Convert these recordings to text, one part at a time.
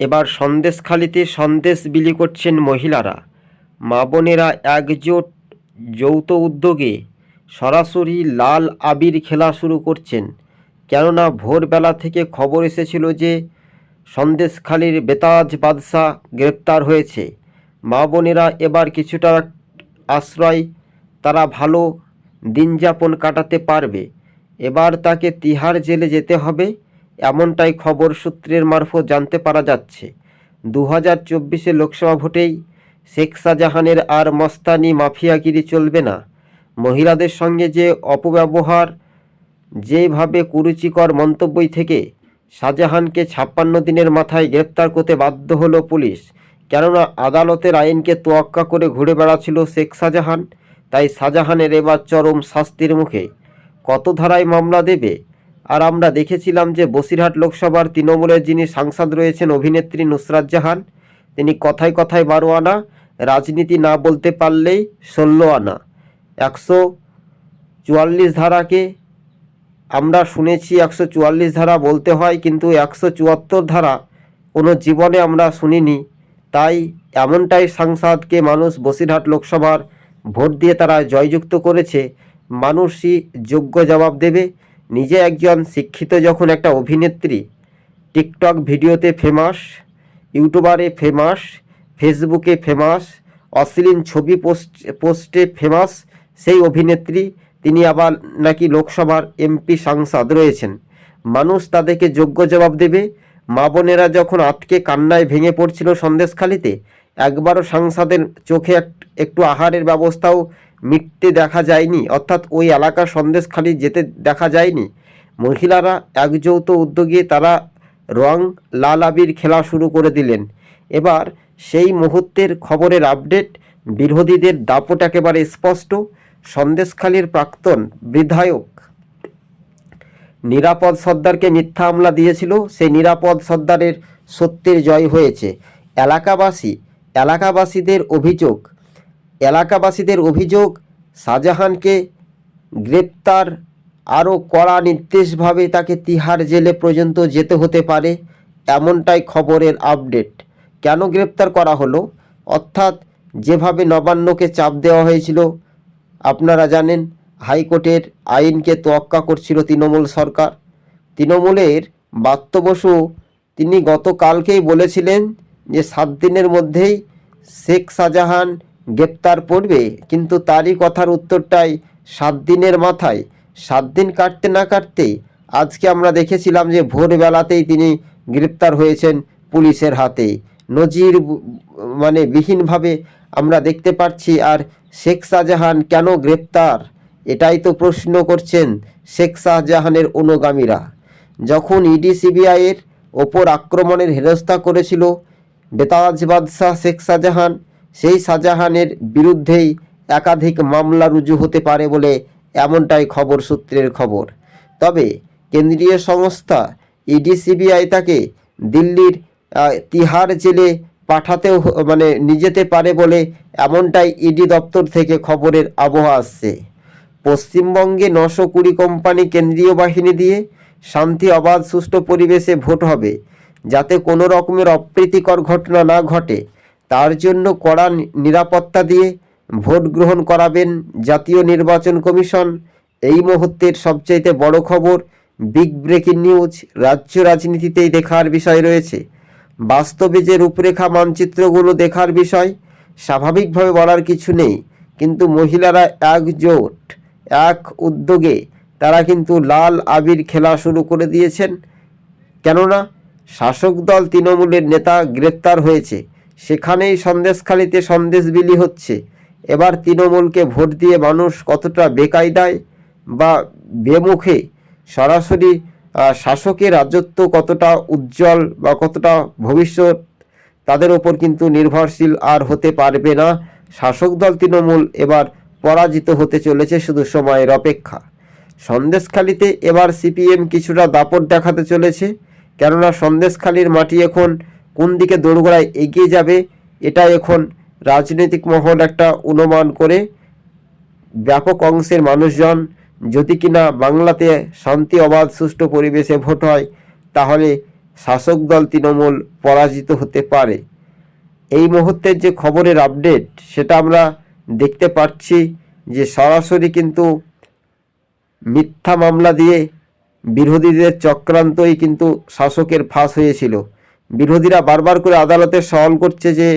এবার সন্দেশখালিতে সন্দেশ বিলি করছেন মহিলারা। মা বোনেরা একজোট যৌথ উদ্যোগে সরাসরি লাল আবির খেলা শুরু করছেন। কেননা ভোরবেলা থেকে খবর এসেছিল যে সন্দেশখালির বেতাজ বাদশাহ গ্রেপ্তার হয়েছে। মা বোনেরা এবার কিছুটা আশ্রয়, তারা ভালো দিন যাপন কাটাতে পারবে। এবার তাকে তিহার জেলে যেতে হবে। এমনটাই খবর সূত্রের মারফত জানতে পারা যাচ্ছে। দু হাজার চব্বিশে লোকসভা ভোটেই শেখ শাহজাহানের আর মস্তানি মাফিয়াগিরি চলবে না। মহিলাদের সঙ্গে যে অপব্যবহার, যেভাবে কুরুচিকর মন্তব্যই থেকে শাহজাহানকে ছাপ্পান্ন দিনের মাথায় গ্রেপ্তার করতে বাধ্য হলো পুলিশ, কেননা আদালতের আইনকে তোয়াক্কা করে ঘুরে বেড়াচ্ছিল শেখ শাহজাহান, তাই শাহজাহানের এবার চরম শাস্তির মুখে। কত ধারায় মামলা দেবে? আর আমরা দেখেছিলাম যে বসিরহাট লোকসভার তৃণমূলের যিনি সাংসদ রয়েছেন অভিনেত্রী নুসরাত জাহান, তিনি কথায় কথায় বারো আনা রাজনীতি না বলতে পারলেই ষোলো আনা একশো চুয়াল্লিশ ধারাকে আমরা শুনেছি একশো চুয়াল্লিশ ধারা বলতে হয়, কিন্তু একশো চুয়াত্তর ধারা কোনো জীবনে আমরা শুনিনি। তাই এমনটাই সাংসদকে মানুষ বসিরহাট লোকসভার ভোট দিয়ে তারা জয়যুক্ত করেছে। মানুষই যোগ্য জবাব দেবে। নিজে একজন শিক্ষিত যখন একটা অভিনেত্রী, টিকটক ভিডিওতে ফেমাস ইউটিউবারে ফেমাস ফেসবুকে ফেমাস অশ্লীল ছবি পোস্ট, পোস্টে ফেমাস সেই অভিনেত্রী, তিনি আবার নাকি লোকসভার এমপি সাংসদ রয়েছেন। মানুষ তাদেরকে যোগ্য জবাব দেবে। মা বোনেরা যখন আটকে কান্নায় ভেঙে পড়ছিল সন্দেশখালিতে, একবারও সাংসদের চোখে এক- একটু আহারের ব্যবস্থাও মিটতে দেখা যায়নি, অর্থাৎ ওই এলাকার সন্দেশখালি যেতে দেখা যায়নি। মহিলারা একযৌথ উদ্যোগে তারা রং লাল আবির খেলা শুরু করে দিলেন। এবার সেই মুহূর্তের খবরের আপডেট, বিরোধীদের দাপট একেবারে স্পষ্ট, সন্দেশখালীর প্রাক্তন বিধায়ক নিরাপদ সর্দারকে মিথ্যা হামলা দিয়েছিল, সেই নিরাপদ সর্দারের সত্যের জয় হয়েছে। এলাকাবাসী, এলাকাবাসীদের অভিযোগ এলাকাবাসীদের অভিযোগ, শাহজাহানকে গ্রেপ্তার আরও কড়া নির্দেশভাবে তাকে তিহার জেলে পর্যন্ত যেতে হতে পারে এমনটাই খবরের আপডেট। কেন গ্রেপ্তার করা হলো? অর্থাৎ যেভাবে নবান্নকে চাপ দেওয়া হয়েছিল, আপনারা জানেন, হাইকোর্টের আইনকে তোয়াক্কা করছিল তৃণমূল সরকার। তৃণমূলের বাত্য বসু তিনি গতকালকেই বলেছিলেন যে সাত দিনের মধ্যেই শেখ শাহজাহান গ্রেপ্তার পড়বে, কিন্তু তারই কথার উত্তরটাই সাত দিনের মাথায়। সাত দিন কাটতে না কাটতে আজকে আমরা দেখেছিলাম যে ভোরবেলাতেই তিনি গ্রেপ্তার হয়েছেন পুলিশের হাতে। নজির মানে বিহীনভাবে আমরা দেখতে পাচ্ছি, আর শেখ শাহজাহান কেন গ্রেপ্তার? এটাই তো প্রশ্ন করছেন শেখ শাহজাহানের অনুগামীরা। যখন ইডি সিবিআইয়ের ওপর আক্রমণের হেনস্থা করেছিল বেতাজ বাদশাহ শেখ শাহজাহান সেই শাহজাহানের বিরুদ্ধেই একাধিক মামলা রুজু হতে পারে বলে এমনটাই খবর সূত্রের খবর। তবে কেন্দ্রীয় সংস্থা ইডি সিবিআই তাকে দিল্লির তিহার জেলে পাঠাতেও মানে নিয়ে যেতে পারে বলে এমনটাই ইডি দপ্তর থেকে খবরের আবহাওয়া আসছে। পশ্চিমবঙ্গে নশো কুড়ি কোম্পানি কেন্দ্রীয় বাহিনী দিয়ে শান্তি, অবাধ, সুষ্ঠু পরিবেশে ভোট হবে, যাতে কোনো রকমের অপ্রীতিকর ঘটনা না ঘটে। তার জন্য কড়া নিরাপত্তা দিয়ে ভোট গ্রহণ করাবেন জাতীয় নির্বাচন কমিশন। এই মুহূর্তের সবচাইতে বড় খবর, বিগ ব্রেকিং নিউজ, রাজ্য রাজনীতিতেই দেখার বিষয় রয়েছে। বাস্তবে যে রূপরেখা মানচিত্রগুলো দেখার বিষয়, স্বাভাবিকভাবে বলার কিছু নেই। কিন্তু মহিলারা একজোট, এক উদ্যোগে তারা কিন্তু লাল আবির খেলা শুরু করে দিয়েছেন। কেননা, শাসক দল তৃণমূলের নেতা গ্রেপ্তার হয়েছে। সেখানেই সন্দেশখালিতে সন্দেশ বিলি হচ্ছে। এবার তৃণমূলকে ভোট দিয়ে মানুষ কতটা বেকায়দায় বা বেমুখে সরাসরি শাসকের রাজত্ব কতটা উজ্জ্বল বা কতটা ভবিষ্যৎ, তাদের ওপর কিন্তু নির্ভরশীল আর হতে পারবে না। শাসক দল তৃণমূল এবার পরাজিত হতে চলেছে শুধু সময়ের অপেক্ষা। সন্দেশখালিতে এবার সিপিএম কিছুটা দাপট দেখাতে চলেছে, কেননা সন্দেশখালির মাটি এখন কোন দিকে দোরগোড়ায় এগিয়ে যাবে এটা এখন রাজনৈতিক মহল একটা অনুমান করে। ব্যাপক অংশের মানুষজন যদি কিনা বাংলাতে শান্তি অবাধ সুষ্ঠু পরিবেশে ভোট হয়, তাহলে শাসক দল তৃণমূল পরাজিত হতে পারে। এই মুহূর্তের যে খবরের আপডেট, সেটা আমরা দেখতে পাচ্ছি যে সরাসরি কিন্তু মিথ্যা মামলা দিয়ে বিরোধীদের চক্রান্তই কিন্তু শাসকের ফাঁস হয়েছিল। বিরোধীরা বারবার করে আদালতে সওয়াল করছে যে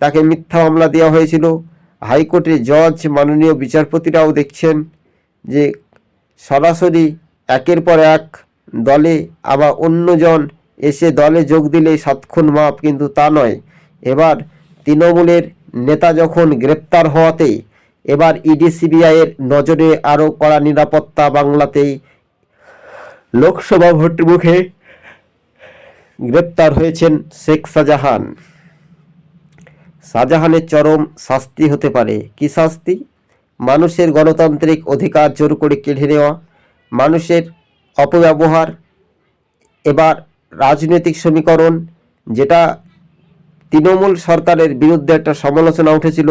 তাকে মিথ্যা মামলা দেওয়া হয়েছিল। হাইকোর্টের জজ, মাননীয় বিচারপতিরাও দেখছেন যে সরাসরি একের পর এক দলে আবার অন্যজন এসে দলে যোগ দিলে সৎক্ষণ মাপ, কিন্তু তা নয়। এবার তৃণমূলের নেতা যখন গ্রেপ্তার হওয়াতে এবার ইডি, সিবিআইয়ের নজরে আরও কড়া নিরাপত্তা বাংলাতেই। লোকসভা ভোট মুখে গ্রেপ্তার হয়েছেন শেখ শাহজাহান। শাহজাহানের চরম শাস্তি হতে পারে। কি শাস্তি? মানুষের গণতান্ত্রিক অধিকার জোর করে কেড়ে নেওয়া, মানুষের অপব্যবহার, এবার রাজনৈতিক সমীকরণ, যেটা তৃণমূল সরকারের বিরুদ্ধে একটা সমালোচনা উঠেছিল,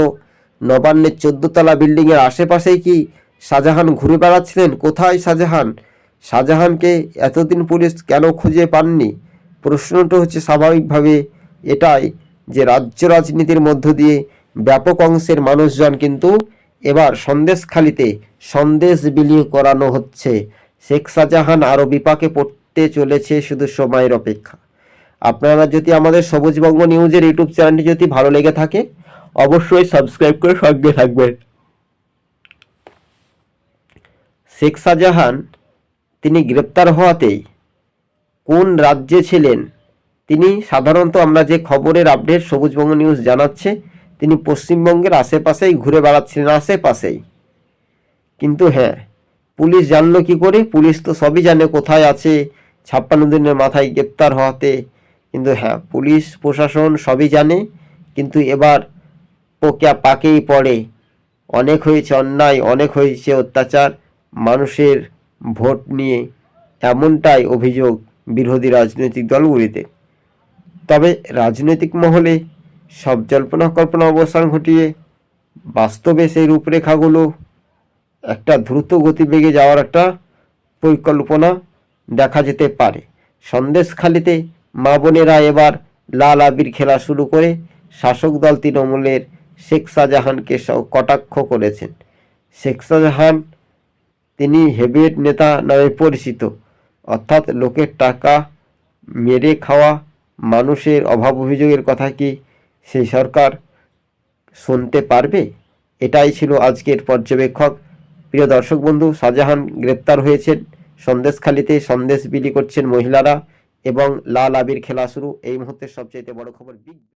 নবান্নের চোদ্দতলা বিল্ডিংয়ের আশেপাশেই কি শাহজাহান ঘুরে বেড়াচ্ছিলেন? কোথায় শাহজাহান? শাহজাহানকে এতদিন পুলিশ কেন খুঁজে পাননি? প্রশ্নটা হচ্ছে স্বাভাবিকভাবে এটাই যে রাজ্য রাজনীতির মধ্য দিয়ে ব্যাপক অংশের মানুষজন কিন্তু এবার সন্দেশখালিতে সন্দেশ বিলি করানো হচ্ছে। শেখ শাহজাহান আরও বিপাকে পড়তে চলেছে শুধু সময়ের অপেক্ষা। আপনারা যদি আমাদের সবুজবঙ্গ নিউজের ইউটিউব চ্যানেলটি যদি ভালো লেগে থাকে, অবশ্যই সাবস্ক্রাইব করে সঙ্গে থাকবেন। শেখ শাহজাহান, তিনি গ্রেপ্তার হওয়াতেই কোন রাজ্যে ছিলেন? তিনি সাধারণত আমরা যে খবরের আপডেট সবুজবঙ্গ নিউজ জানাচ্ছে, তিনি পশ্চিমবঙ্গের আশেপাশেই ঘুরে বেড়াচ্ছিলেন, আশেপাশেই। কিন্তু হ্যাঁ পুলিশ জানলো কি করে? পুলিশ তো সবই জানে কোথায় আছে, ছাপ্পান্ন দিনের মাথায় গ্রেপ্তার হওয়াতে। কিন্তু হ্যাঁ পুলিশ, প্রশাসন সবই জানে, কিন্তু এবার পোকা পাকেই পড়ে। অনেক হয়েছে অন্যায়, অনেক হয়েছে অত্যাচার, মানুষের ভোট নিয়ে এমনটাই অভিযোগ। বিরোধী রাজনৈতিক দলগুলিতে। তবে রাজনৈতিক মহলে সব জল্পনা কল্পনা অবস্থান ঘটিয়ে বাস্তবে সেই রূপরেখাগুলো একটা দ্রুত গতিবেগে যাওয়ার একটা পরিকল্পনা দেখা যেতে পারে। সন্দেশখালিতে মা বোনেরা এবার লাল আবির খেলা শুরু করে শাসক দল তৃণমূলের শেখ শাহজাহানকে কটাক্ষ করেছেন। শেখ শাহজাহান, তিনি হেভিয়েট নেতা নামে পরিচিত। অর্থাৎ লোকের টাকা মেরে খাওয়া, মানুষের অভাব অভিযোগের কথা কি সেই সরকার শুনতে পারবে? এটাই ছিল আজকের পর্যবেক্ষক। প্রিয় দর্শক বন্ধু, শাহজাহান গ্রেপ্তার হয়েছেন। সন্দেশখালিতে সন্দেশ বিলি করছেন মহিলারা এবং লাল আবির খেলা শুরু। এই মুহূর্তের সবচেয়ে বড় খবর বিগ